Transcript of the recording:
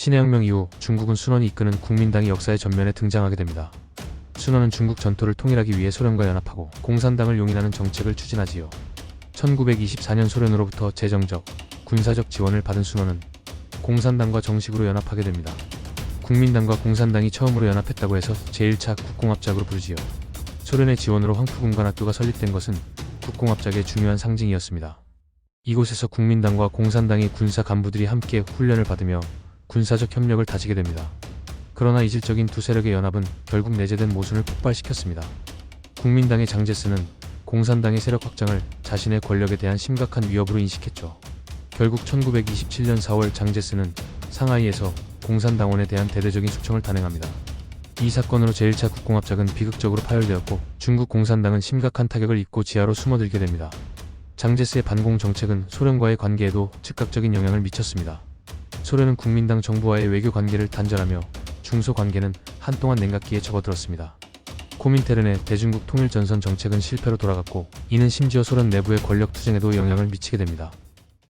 신해혁명 이후 중국은 순원이 이끄는 국민당이 역사의 전면에 등장하게 됩니다. 순원은 중국 전토를 통일하기 위해 소련과 연합하고 공산당을 용인하는 정책을 추진하지요. 1924년 소련으로부터 재정적, 군사적 지원을 받은 순원은 공산당과 정식으로 연합하게 됩니다. 국민당과 공산당이 처음으로 연합했다고 해서 제1차 국공합작으로 부르지요. 소련의 지원으로 황푸군관학교가 설립된 것은 국공합작의 중요한 상징이었습니다. 이곳에서 국민당과 공산당의 군사 간부들이 함께 훈련을 받으며 군사적 협력을 다지게 됩니다. 그러나 이질적인 두 세력의 연합은 결국 내재된 모순을 폭발시켰습니다. 국민당의 장제스는 공산당의 세력 확장을 자신의 권력에 대한 심각한 위협으로 인식했죠. 결국 1927년 4월 장제스는 상하이에서 공산당원에 대한 대대적인 숙청을 단행합니다. 이 사건으로 제1차 국공합작은 비극적으로 파열되었고 중국 공산당은 심각한 타격을 입고 지하로 숨어들게 됩니다. 장제스의 반공 정책은 소련과의 관계에도 즉각적인 영향을 미쳤습니다. 소련은 국민당 정부와의 외교 관계를 단절하며 중소 관계는 한동안 냉각기에 접어들었습니다. 코민테른의 대중국 통일 전선 정책은 실패로 돌아갔고 이는 심지어 소련 내부의 권력 투쟁에도 영향을 미치게 됩니다.